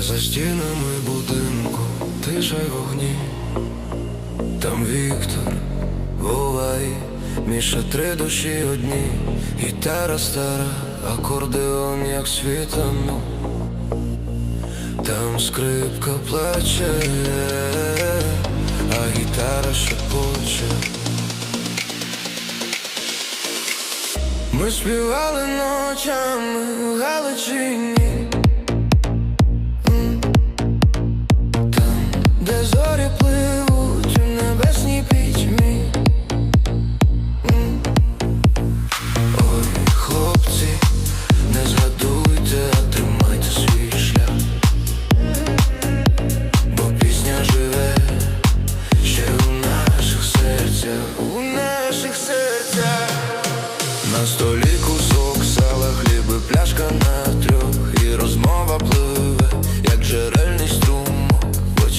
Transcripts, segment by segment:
За стінами будинку тиша й вогні, там Віктор, і Міша три душі одні, гітара стара, акордеон, як світанок. Там скрипка плаче, а гітара шепоче. Ми співали ночами в Галичині Там,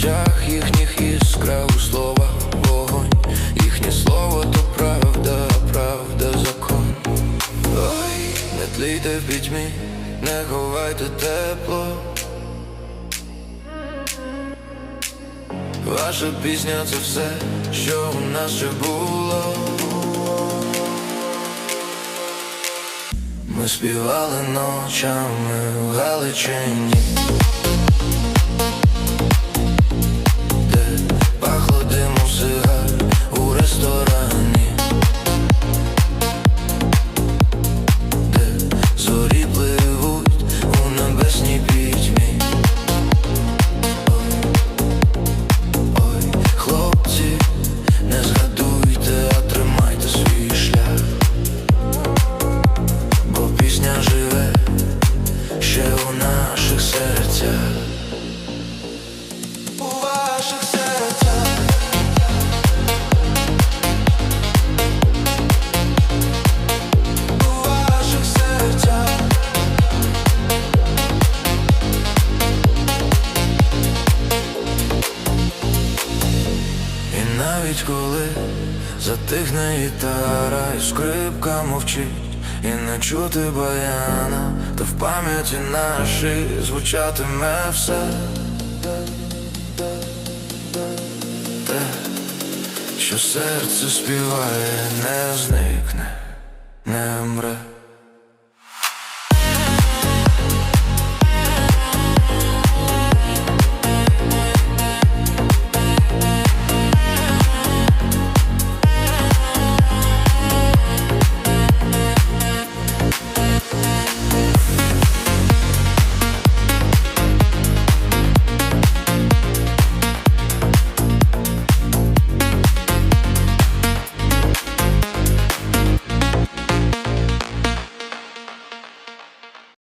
очах їхніх іскра у словах вогонь, їхнє слово то правда, правда закон. Ой, не тлійте в пітьмі, не ховайте тепло. Ваша пісня це все, що у нас ще було. Ми співали ночами в Галичині, серцях, у ваших серцях. У ваших серцях І навіть коли затихне гітара і скрипка мовчить, і не чути баяна, то в пам'яті нашій звучатиме все те, що серце співає, не зникне, не вмре.